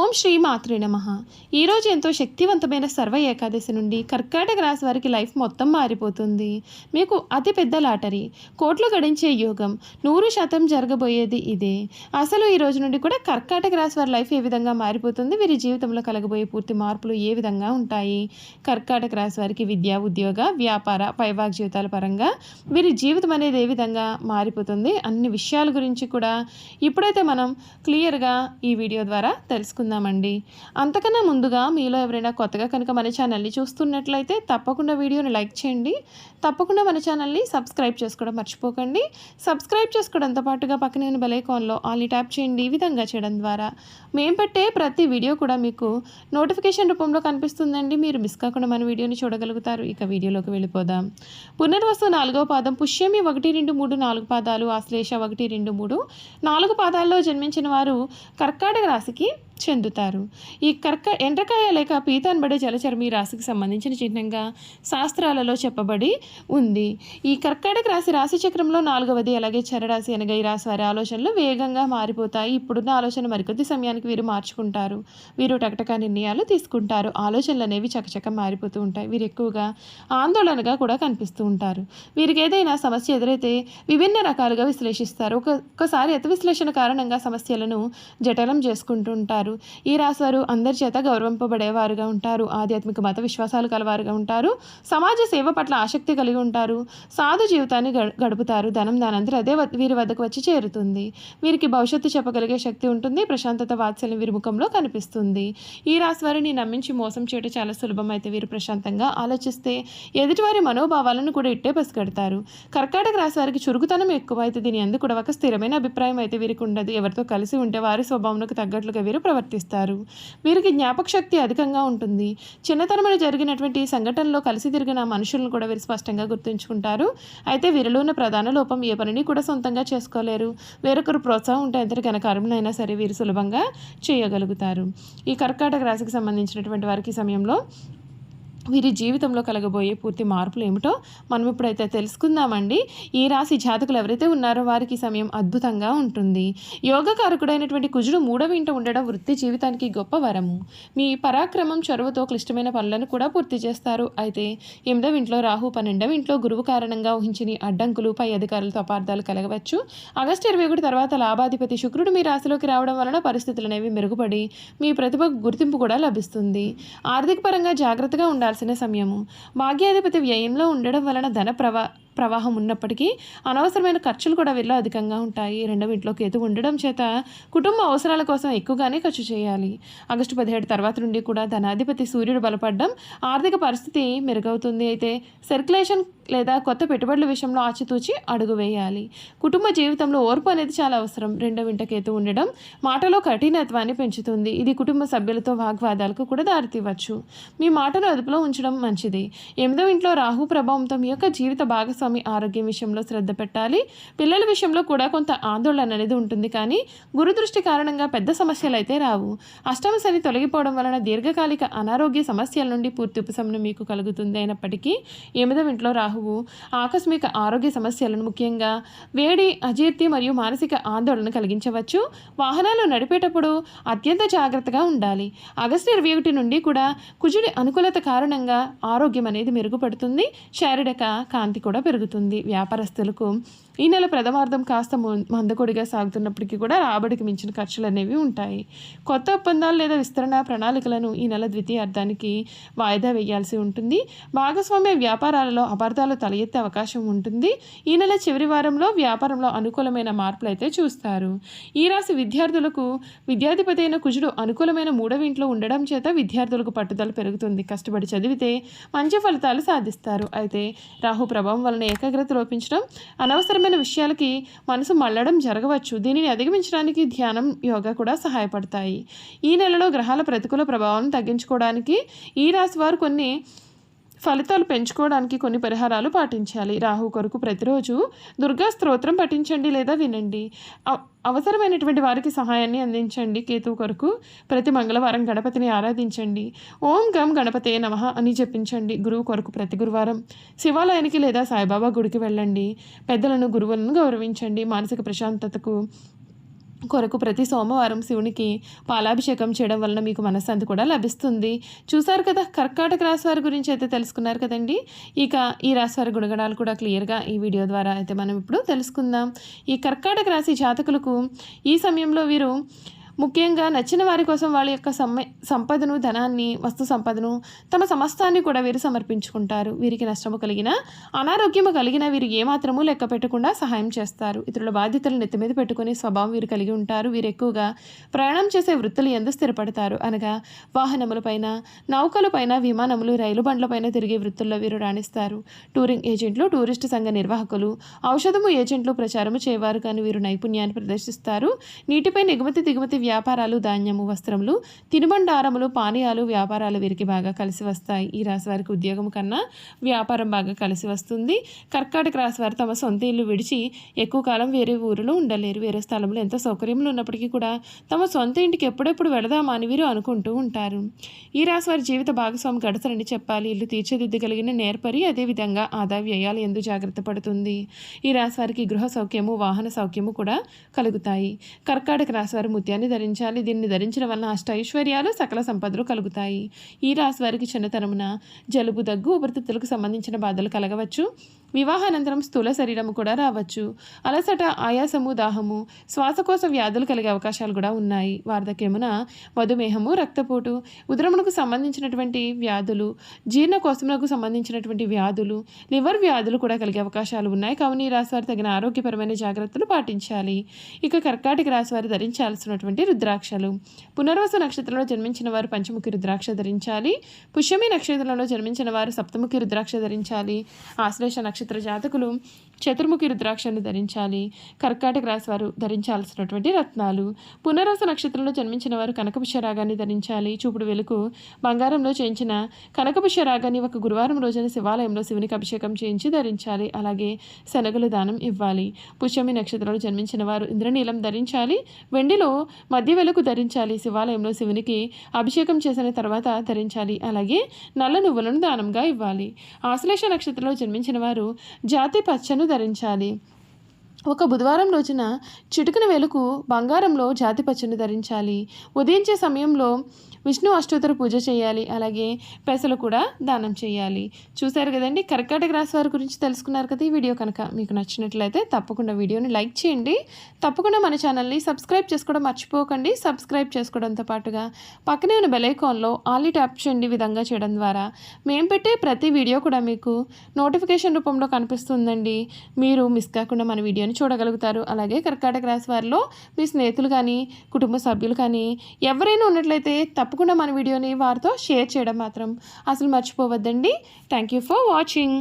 ఓం శ్రీ మాతృ నమ. ఈరోజు ఎంతో శక్తివంతమైన సర్వ ఏకాదశి నుండి కర్కాటక రాశి వారికి లైఫ్ మొత్తం మారిపోతుంది. మీకు అతిపెద్ద లాటరీ. కోట్లు గడించే యోగం. నూరు శాతం జరగబోయేది ఇదే. అసలు ఈ రోజు నుండి కూడా కర్కాటక రాశి వారి లైఫ్ ఏ విధంగా మారిపోతుంది? వీరి జీవితంలో కలగబోయే పూర్తి మార్పులు ఏ విధంగా ఉంటాయి? కర్కాటక రాశి వారికి విద్యా ఉద్యోగ వ్యాపార పైవాగ్ జీవితాల పరంగా వీరి జీవితం అనేది ఏ విధంగా మారిపోతుంది? అన్ని విషయాల గురించి కూడా ఇప్పుడైతే మనం క్లియర్గా ఈ వీడియో ద్వారా తెలుసుకుందామండి అంతకన్నా ముందుగా మీలో ఎవరైనా కొత్తగా కనుక మన ఛానల్ని చూస్తున్నట్లయితే తప్పకుండా వీడియోని లైక్ చేయండి. తప్పకుండా మన ఛానల్ని సబ్స్క్రైబ్ చేసుకోవడం మర్చిపోకండి. సబ్స్క్రైబ్ చేసుకోవడంతో పాటుగా పక్కన ఉన్న బెలైకాన్లో ఆల్ని ట్యాప్ చేయండి. ఈ విధంగా చేయడం ద్వారా మేము పెట్టే ప్రతి వీడియో కూడా మీకు నోటిఫికేషన్ రూపంలో కనిపిస్తుందండి. మీరు మిస్ కాకుండా మన వీడియోని చూడగలుగుతారు. ఇక వీడియోలోకి వెళ్ళిపోదాం. పునర్వసు నాలుగో పాదం పుష్యమి ఒకటి రెండు మూడు నాలుగు పాదాలు ఆశ్లేష ఒకటి రెండు మూడు. నాలుగు పాదాల్లో జన్మించిన వారు కర్కాటక రాశికి చెందుతారు. ఈ కర్క ఎండ్రకాయ లేక పీత అనబడే జలచరం ఈ రాశికి సంబంధించిన చిహ్నంగా శాస్త్రాలలో చెప్పబడి ఉంది. ఈ కర్కాటక రాశి రాశి చక్రంలో నాలుగవది అలాగే చరరాశి అనగా ఈ రాశి వారి ఆలోచనలు వేగంగా మారిపోతాయి. ఇప్పుడున్న ఆలోచన మరికొద్ది సమయానికి వీరు మార్చుకుంటారు. వీరు టకటక నిర్ణయాలు తీసుకుంటారు. ఆలోచనలు అనేవి చకచక మారిపోతూ ఉంటాయి. వీరు ఎక్కువగా ఆందోళనగా కూడా కనిపిస్తూ ఉంటారు. వీరికి ఏదైనా సమస్య ఎదురైతే విభిన్న రకాలుగా విశ్లేషిస్తారు. ఒక ఒకసారి అతి విశ్లేషణ కారణంగా సమస్యలను జటలం చేసుకుంటూ ఉంటారు ఈ రాశివారు అందరి చేత గౌరవింపబడేవారుగా ఉంటారు. ఆధ్యాత్మిక మత విశ్వాసాలు కలవారుగా ఉంటారు. సమాజ సేవ పట్ల ఆసక్తి కలిగి ఉంటారు. సాధు జీవితాన్ని గడుపుతారు. ధనం దానంతరం అదే వీరి వద్దకు వచ్చి చేరుతుంది. వీరికి భవిష్యత్తు చెప్పగలిగే శక్తి ఉంటుంది. ప్రశాంతత వాత్సల్యం వీరి ముఖంలో కనిపిస్తుంది. ఈ రాశి వారిని నమ్మించి మోసం చేయడం చాలా సులభం. అయితే వీరు ప్రశాంతంగా ఆలోచిస్తే ఎదుటివారి మనోభావాలను కూడా ఇట్టే పసిగడతారు. కర్కాటక రాశి వారికి చురుకుతనం ఎక్కువ. అయితే దీని ఎందుకు కూడా ఒక స్థిరమైన అభిప్రాయం. అయితే వీరికి ఉండదు. ఎవరితో కలిసి ఉంటే వారి స్వభావంకు తగ్గట్లుగా వీరు ప్రవర్తిస్తారు. వర్తిస్తారు. వీరికి జ్ఞాపక శక్తి అధికంగా ఉంటుంది. చిన్నతనంలో జరిగినటువంటి సంఘటనలో కలిసి తిరిగిన మనుషులను కూడా వీరు స్పష్టంగా గుర్తుంచుకుంటారు. అయితే వీరిలో ఉన్న ప్రధాన లోపం ఏ పనిని కూడా సొంతంగా చేసుకోలేరు. వేరొకరు ప్రోత్సాహం ఉంటే ఎంత ఘనకార్యమైనా సరే వీరు సులభంగా చేయగలుగుతారు. ఈ కర్కాటక రాశికి సంబంధించినటువంటి వారికి సమయంలో వీరి జీవితంలో కలగబోయే పూర్తి మార్పులు ఏమిటో మనం ఇప్పుడైతే తెలుసుకుందామండి. ఈ రాశి జాతకులు ఎవరైతే ఉన్నారో వారికి సమయం అద్భుతంగా ఉంటుంది. యోగకారకుడైనటువంటి కుజుడు మూడవ ఇంట ఉండడం వృత్తి జీవితానికి గొప్ప వరము. మీ పరాక్రమం చొరవతో క్లిష్టమైన పనులను కూడా పూర్తి చేస్తారు. అయితే ఎనిమిదవ ఇంట్లో రాహు పన్నెండవ ఇంట్లో గురువు కారణంగా ఊహించిన అడ్డంకులు పై అధికారులతో అపార్థాలు కలగవచ్చు. ఆగస్టు ఇరవై ఒకటి తర్వాత లాభాధిపతి శుక్రుడు మీ రాశిలోకి రావడం వలన పరిస్థితులు అనేవి మెరుగుపడి మీ ప్రతిభకు గుర్తింపు కూడా లభిస్తుంది. ఆర్థిక పరంగా జాగ్రత్తగా ఉండాల్సిన సమయము. భాగ్యాధిపతి వ్యయంలో ఉండడం వలన ధన ప్రవా ప్రవాహం ఉన్నప్పటికీ అనవసరమైన ఖర్చులు కూడా వీరిలో అధికంగా ఉంటాయి. రెండవ ఇంట్లో కేతు ఉండడం చేత కుటుంబ అవసరాల కోసం ఎక్కువగానే ఖర్చు చేయాలి. ఆగస్టు పదిహేడు తర్వాత నుండి కూడా ధనాధిపతి సూర్యుడు బలపడడం ఆర్థిక పరిస్థితి మెరుగవుతుంది. అయితే సర్క్యులేషన్ లేదా కొత్త పెట్టుబడుల విషయంలో ఆచితూచి అడుగు వేయాలి. కుటుంబ జీవితంలో ఓర్పు అనేది చాలా అవసరం. రెండవ ఇంటకేతు ఉండడం మాటలో కఠినత్వాన్ని పెంచుతుంది. ఇది కుటుంబ సభ్యులతో వాగ్వాదాలకు కూడా దారితీవచ్చు మీ మాటను అదుపులో ఉంచడం మంచిది. ఎనిమిదవ ఇంట్లో రాహు ప్రభావంతో మీ యొక్క జీవిత భాగస్వామి స్వామి ఆరోగ్యం విషయంలో శ్రద్ధ పెట్టాలి. పిల్లల విషయంలో కూడా కొంత ఆందోళన అనేది ఉంటుంది. కానీ గురుదృష్టి కారణంగా పెద్ద సమస్యలు అయితే రావు. అష్టమ శని తొలగిపోవడం వలన దీర్ఘకాలిక అనారోగ్య సమస్యల నుండి పూర్తి ఉపశమనం మీకు కలుగుతుంది అయినప్పటికీ ఎనిమిదవ ఇంట్లో రాహువు ఆకస్మిక ఆరోగ్య సమస్యలను ముఖ్యంగా వేడి అజీర్తి మరియు మానసిక ఆందోళన కలిగించవచ్చు. వాహనాలు నడిపేటప్పుడు అత్యంత జాగ్రత్తగా ఉండాలి. ఆగస్టు ఇరవై ఒకటి నుండి కూడా కుజుడి అనుకూలత కారణంగా ఆరోగ్యం అనేది మెరుగుపడుతుంది. శారీరక కాంతి కూడా పెరుగుతుంది. వ్యాపారస్తులకు ఈ నెల ప్రథమార్థం కాస్త మందకొడిగా సాగుతున్నప్పటికీ కూడా రాబడికి మించిన ఖర్చులు అనేవి ఉంటాయి. కొత్త ఒప్పందాలు లేదా విస్తరణ ప్రణాళికలను ఈ నెల ద్వితీయార్థానికి వాయిదా వేయాల్సి ఉంటుంది. భాగస్వామ్య వ్యాపారాలలో అపార్థాలు తల ఎత్తే అవకాశం ఉంటుంది. ఈ నెల చివరి వారంలో వ్యాపారంలో అనుకూలమైన మార్పులు అయితే చూస్తారు. ఈ రాశి విద్యార్థులకు విద్యాధిపతి అయిన కుజుడు అనుకూలమైన మూడవ ఇంట్లో ఉండడం చేత విద్యార్థులకు పట్టుదల పెరుగుతుంది. కష్టపడి చదివితే మంచి ఫలితాలు సాధిస్తారు. అయితే రాహు ప్రభావం వలన ఏకాగ్రత లోపించడం అనవసరమైన విషయాలకి మనసు మళ్ళడం జరగవచ్చు. దీనిని అధిగమించడానికి ధ్యానం యోగా కూడా సహాయపడతాయి. ఈ నెలలో గ్రహాల ప్రతికూల ప్రభావం తగ్గించుకోవడానికి ఈ రాశి వారు కొన్ని ఫలితాలు పెంచుకోవడానికి కొన్ని పరిహారాలు పాటించాలి. రాహు కొరకు ప్రతిరోజు దుర్గా స్తోత్రం పఠించండి లేదా వినండి. అవ- అవసరమైనటువంటి వారికి సహాయాన్ని అందించండి. కేతు కొరకు ప్రతి మంగళవారం గణపతిని ఆరాధించండి. ఓం గం గణపతే నమః అని జపించండి. గురువు కొరకు ప్రతి గురువారం శివాలయానికి లేదా సాయిబాబా గుడికి వెళ్ళండి. పెద్దలను గురువులను గౌరవించండి. మానసిక ప్రశాంతతకు కొరకు ప్రతి సోమవారం శివునికి పాలాభిషేకం చేయడం వలన మీకు మనశ్శాంతి కూడా లభిస్తుంది. చూసారు కదా కర్కాటక రాశి వారి గురించి అయితే తెలుసుకున్నారు కదండి? ఇక ఈ రాశి వారి గుణగణాలు కూడా క్లియర్గా ఈ వీడియో ద్వారా అయితే మనం ఇప్పుడు తెలుసుకుందాం. ఈ కర్కాటక రాశి జాతకులకు ఈ సమయంలో వీరు ముఖ్యంగా నచ్చిన వారి కోసం వాళ్ళ యొక్క సమ్మె సంపదను ధనాన్ని వస్తు సంపదను తమ సమస్తాన్ని కూడా వీరు సమర్పించుకుంటారు. వీరికి నష్టము కలిగిన అనారోగ్యము కలిగిన వీరు ఏమాత్రము లెక్క పెట్టకుండా సహాయం చేస్తారు. ఇతరుల బాధ్యతలు నెత్తి మీద పెట్టుకునే స్వభావం వీరు కలిగి ఉంటారు. వీరు ఎక్కువగా ప్రయాణం చేసే వృత్తులు ఎందు స్థిరపడతారు. అనగా వాహనములపైన నౌకలపైన విమానములు రైలు బండ్లపైన తిరిగే వృత్తుల్లో వీరు రాణిస్తారు. టూరింగ్ ఏజెంట్లు టూరిస్టు సంఘ నిర్వాహకులు ఔషధము ఏజెంట్లు ప్రచారము చేయవారు. కానీ వీరు నైపుణ్యాన్ని ప్రదర్శిస్తారు. నీటిపై ఎగుమతి దిగుమతి వ్యాపారాలు ధాన్యము వస్త్రములు తినుబండారములు పానీయాలు వ్యాపారాలు వీరికి బాగా కలిసి వస్తాయి. ఈ రాశి వారికి ఉద్యోగం కన్నా వ్యాపారం బాగా కలిసి వస్తుంది. కర్కాటక రాశి వారు తమ సొంత ఇల్లు విడిచి ఎక్కువ కాలం వేరే ఊరిలో ఉండలేరు. వేరే స్థలంలో ఎంత సౌకర్యములు ఉన్నప్పటికీ కూడా తమ సొంత ఇంటికి ఎప్పుడెప్పుడు వెళదామా అని వీరు అనుకుంటూ ఉంటారు. ఈ రాశి వారి జీవిత భాగస్వామి గడతరని చెప్పాలి. ఇల్లు తీర్చిదిద్దగలిగిన నేర్పరి అదేవిధంగా ఆదాయ వ్యయాలు ఎందు జాగ్రత్త పడుతుంది. ఈ రాశి వారికి గృహ సౌఖ్యము వాహన సౌఖ్యము కూడా కలుగుతాయి. కర్కాటక రాశి వారి ముత్యాన్ని ధరించాలి. దీన్ని ధరించడం వలన అష్ట ఐశ్వర్యాలు సకల సంపదలు కలుగుతాయి. ఈ రాశి వారికి చిన్నతనమున జలుబు దగ్గు ఉపరితిత్తులకు సంబంధించిన బాధలు కలగవచ్చు. వివాహానంతరం స్థూల శరీరము కూడా రావచ్చు. అలసట ఆయాసము దాహము శ్వాసకోశ వ్యాధులు కలిగే అవకాశాలు కూడా ఉన్నాయి. వార్ధక్యమున మధుమేహము రక్తపోటు ఉదరమునకు సంబంధించినటువంటి వ్యాధులు జీర్ణకోశములకు సంబంధించినటువంటి వ్యాధులు లివర్ వ్యాధులు కూడా కలిగే అవకాశాలు ఉన్నాయి. కావున ఈ వారు తగిన ఆరోగ్యపరమైన జాగ్రత్తలు పాటించాలి. ఇక కర్కాటక రాశి వారు ధరించాల్సినటువంటి రుద్రాక్షలు. పునర్వసు నక్షత్రంలో జన్మించిన వారు పంచముఖి రుద్రాక్ష ధరించాలి. పుష్యమి నక్షత్రంలో జన్మించిన వారు సప్తముఖి రుద్రాక్ష ధరించాలి. ఆశ్లేష నక్షత్రం జాతకులు చతుర్ముఖి రుద్రాక్షను ధరించాలి కర్కాటక రాశి వారు ధరించాల్సినటువంటి రత్నాలు. పునరాస నక్షత్రంలో జన్మించిన వారు కనకపుష్య రాగాన్ని ధరించాలి. చూపుడు వెలుగు బంగారంలో చేయించిన కనకపుష్య రాగాన్ని ఒక గురువారం రోజున శివాలయంలో శివునికి అభిషేకం చేయించి ధరించాలి. అలాగే శనగలు దానం ఇవ్వాలి. పుష్యమి నక్షత్రంలో జన్మించిన వారు ఇంద్రనీలం ధరించాలి. వెండిలో మధ్య వెలుగు ధరించాలి. శివాలయంలో శివునికి అభిషేకం చేసిన తర్వాత ధరించాలి. అలాగే నల్ల నువ్వులను దానంగా ఇవ్వాలి. ఆశ్లేష నక్షత్రంలో జన్మించిన వారు జాతి పచ్చను ధరించాలి. ఒక బుధవారం రోజున చిటుకున వెలుగు బంగారంలో జాతి పచ్చని ధరించాలి. ఉదయించే సమయంలో విష్ణు అష్టోత్తర పూజ చేయాలి. అలాగే పెసలు కూడా దానం చేయాలి. చూశారు కదండి? కర్కాటక రాశి వారి గురించి తెలుసుకున్నారు కదా ఈ వీడియో కనుక. మీకు నచ్చినట్లయితే తప్పకుండా వీడియోని లైక్ చేయండి. తప్పకుండా మన ఛానల్ని సబ్స్క్రైబ్ చేసుకోవడం మర్చిపోకండి. సబ్స్క్రైబ్ చేసుకోవడంతో పాటుగా పక్కనే ఉన్న బెలైకాన్లో ఆలి ట్యాప్ చేయండి విధంగా చేయడం ద్వారా. మేము పెట్టే ప్రతి వీడియో కూడా మీకు నోటిఫికేషన్ రూపంలో కనిపిస్తుందండి. మీరు మిస్ కాకుండా మన వీడియోని చూడగలుగుతారు. అలాగే కర్కాటక రాశి వారిలో మీ స్నేహితులు కానీ కుటుంబ సభ్యులు కానీ ఎవరైనా ఉన్నట్లయితే తప్పకుండా మన వీడియోని వారితో షేర్ చేయడం మాత్రం అసలు మర్చిపోవద్దండి. Thank you for watching